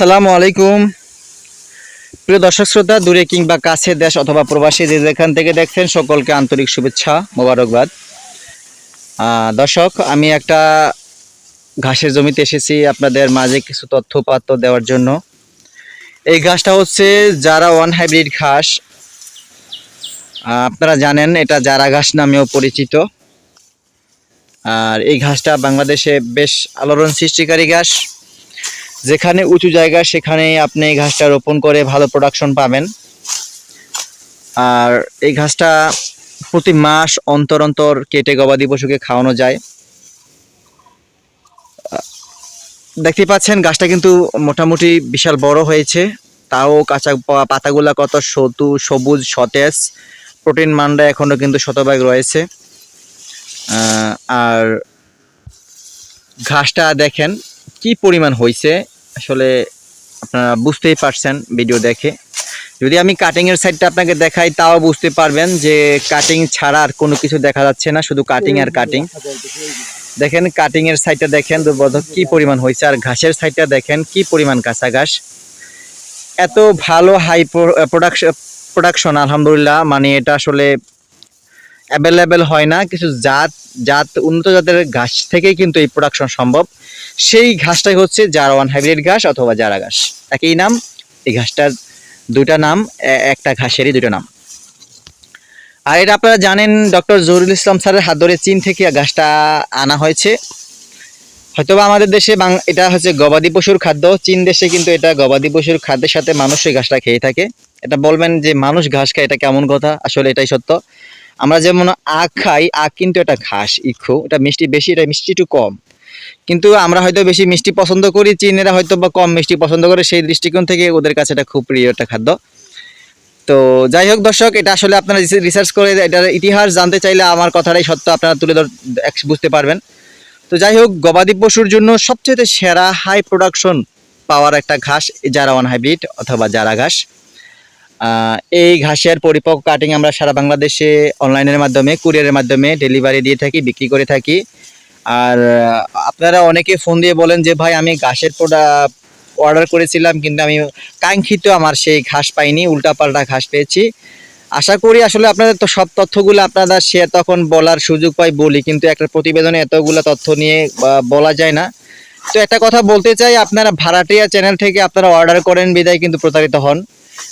আসসালামু আলাইকুম। প্রিয় দর্শক শ্রোতা, দূরে কিংবা কাছে দেশ অথবা প্রবাসী যে যেখান থেকে দেখছেন, সকলকে আন্তরিক শুভেচ্ছা, মোবারকবাদ। দর্শক, আমি একটা ঘাসের জমিতে এসেছি, আপনাদের মাঝে কিছু তথ্য পাত্র দেওয়ার জন্য। এই ঘাসটা হচ্ছে যারা ওয়ান হাইব্রিড ঘাস। আপনারা জানেন, এটা জারা ঘাস নামেও পরিচিত। আর এই ঘাসটা বাংলাদেশে বেশ আলোড়ন সৃষ্টিকারী ঘাস। যেখানে উঁচু জায়গা, সেখানে আপনি এই ঘাসটা রোপণ করে ভালো প্রোডাকশন পাবেন। আর এই ঘাসটা প্রতি মাস অন্তর অন্তর কেটে গবাদি পশুকে খাওয়ানো যায়। দেখতে পাচ্ছেন গাছটা কিন্তু মোটামুটি বিশাল বড় হয়েছে। তাও কাঁচা পাতাগুলা কত সতু, সবুজ, সতেজ। প্রোটিন মানটা এখনও কিন্তু শতভাগ রয়েছে। আর ঘাসটা দেখেন কি পরিমাণ হয়েছে আসলে আপনারা বুঝতেই পারছেন ভিডিও দেখে। যদি আমি কাটিংয়ের সাইডটা আপনাকে দেখাই, তাও বুঝতে পারবেন যে কাটিং ছাড়া আর কোনো কিছু দেখা যাচ্ছে না, শুধু কাটিং আর কাটিং দেখেন কাটিংয়ের সাইডটা দেখেন বোধহয় কি পরিমাণ হয়েছে আর ঘাসের সাইডটা দেখেন, কি পরিমাণ কাঁচা ঘাস। এত ভালো হাই প্রোডাকশন প্রোডাকশন আলহামদুলিল্লাহ মানে এটা আসলে অ্যাভেলেবেল হয় না। কিছু জাত জাত, উন্নত জাতের ঘাস থেকেই কিন্তু এই প্রোডাকশন সম্ভব। সেই ঘাসটাই হচ্ছে জারা ওয়ান হাইব্রিড ঘাস অথবা জারা ঘাস। একই নাম, এই ঘাসটার দুইটা নাম একটা ঘাসেরই দুটো নাম। আর এটা আপনারা জানেন, ডক্টর জহুরুল ইসলাম স্যারের হাত ধরে চীন থেকে ঘাসটা আনা হয়েছে। হয়তোবা আমাদের দেশে এটা হচ্ছে গবাদি পশুর খাদ্য। চীন দেশে কিন্তু এটা গবাদি পশুর খাদ্যের সাথে মানুষ এই ঘাসটা খেয়ে থাকে। এটা বলবেন যে মানুষ ঘাস খায়, এটা কেমন কথা? আসলে এটাই সত্য। আমরা যেমন আখ খাই আখ কিন্তু এটা ঘাস ইক্ষু এটা মিষ্টি বেশি, এটা মিষ্টি একটু কম। কিন্তু আমরা হয়তো বেশি মিষ্টি পছন্দ করি, চীনেরা হয়তো বা কম মিষ্টি পছন্দ করে, সেই দৃষ্টিকোণ থেকে ওদের কাছে এটা খুব প্রিয় একটা খাদ্য। তো যাই হোক দর্শক, এটা আসলে আপনারা রিসার্চ করে, এটার ইতিহাস জানতে চাইলে আমার কথাটাই সত্য, আপনারা তুলে ধর বুঝতে পারবেন। তো যাই হোক, গবাদি পশুর জন্য সবচেয়ে সেরা হাই প্রোডাকশন পাওয়ার একটা ঘাস যারা ওয়ান হাইব্রিড অথবা জারা ঘাস। এই ঘাসের পরিপক্ক কাটিং আমরা সারা বাংলাদেশে অনলাইনের মাধ্যমে কুরিয়ারের মাধ্যমে ডেলিভারি দিয়ে থাকি, বিক্রি করে থাকি। আর আপনারা অনেকে ফোন দিয়ে বলেন যে, ভাই, আমি ঘাসের প্রোডাক্ট অর্ডার করেছিলাম, কিন্তু আমি কাঙ্ক্ষিত আমার সেই ঘাস পাইনি, উল্টাপাল্টা ঘাস পেয়েছি। আশা করি আসলে আপনাদের তো সব তথ্যগুলো আপনারা সে তখন বলার সুযোগ পাই বলি, কিন্তু একটা প্রতিবেদনে এতগুলো তথ্য নিয়ে বলা যায় না। তো একটা কথা বলতে চাই, আপনারা ভাড়াটিয়া চ্যানেল থেকে আপনারা অর্ডার করেন, বিদায় কিন্তু প্রতারিত হন।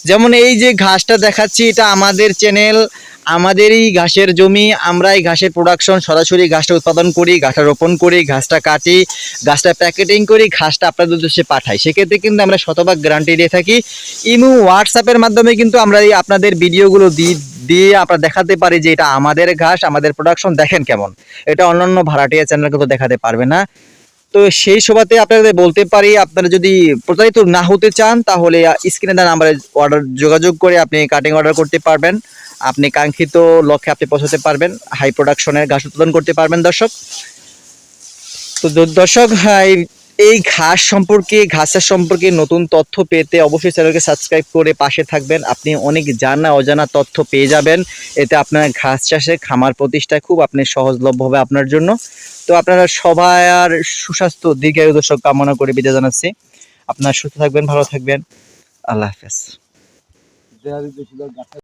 যেমন এই যে ঘাসটা দেখাচ্ছি, এটা আমাদের চ্যানেল আমাদেরই ঘাসের জমি। আমরা এই ঘাসের প্রোডাকশন সরাসরি ঘাসটা উৎপাদন করি, ঘাসটা রোপণ করি, ঘাসটা কাটি, ঘাসটা প্যাকেটিং করি, ঘাসটা আপনাদের উদ্দেশ্যে পাঠাই। সেক্ষেত্রে কিন্তু আমরা শতভাগ গ্যারান্টি দিয়ে থাকি। ইমু হোয়াটসঅ্যাপের মাধ্যমে কিন্তু আমরা এই আপনাদের ভিডিওগুলো দিয়ে দিয়ে আমরা দেখাতে পারি যে এটা আমাদের ঘাস, আমাদের প্রোডাকশন দেখেন কেমন। এটা অন্যান্য ভাড়াটিয়া চ্যানেল কিন্তু দেখাতে পারবে না। তো সেই সভাতে আপনাদের বলতে পারি, আপনারা যদি প্রতারিত না হতে চান, তাহলে স্ক্রিনে দেওয়া নাম্বারে অর্ডার যোগাযোগ করে আপনি কাটিং অর্ডার করতে পারবেন। আপনি কাঙ্ক্ষিত লক্ষ্যে আপনি পৌঁছাতে পারবেন হাই প্রোডাকশনের ঘাস উৎপাদন করতে পারবেন দর্শক। তো দর্শক, এই- এই ঘাস সম্পর্কে, ঘাসের সম্পর্কে নতুন তথ্য পেতে অবশ্যই চ্যানেলকে সাবস্ক্রাইব করে পাশে থাকবেন। আপনি অনেক জানা, অজানা তথ্য পেয়ে যাবেন। এতে আপনার ঘাস চাষে, খামার প্রতিষ্ঠায় খুব আপনি সহজলভ্য হবে আপনার জন্য। তো আপনারা সবাই আর সুস্বাস্থ্য, দীর্ঘায়ু দর্শক কামনা করে বিদায় জানাচ্ছি। আপনার সুস্থ থাকবেন, ভালো থাকবেন। আল্লাহ হাফেজ।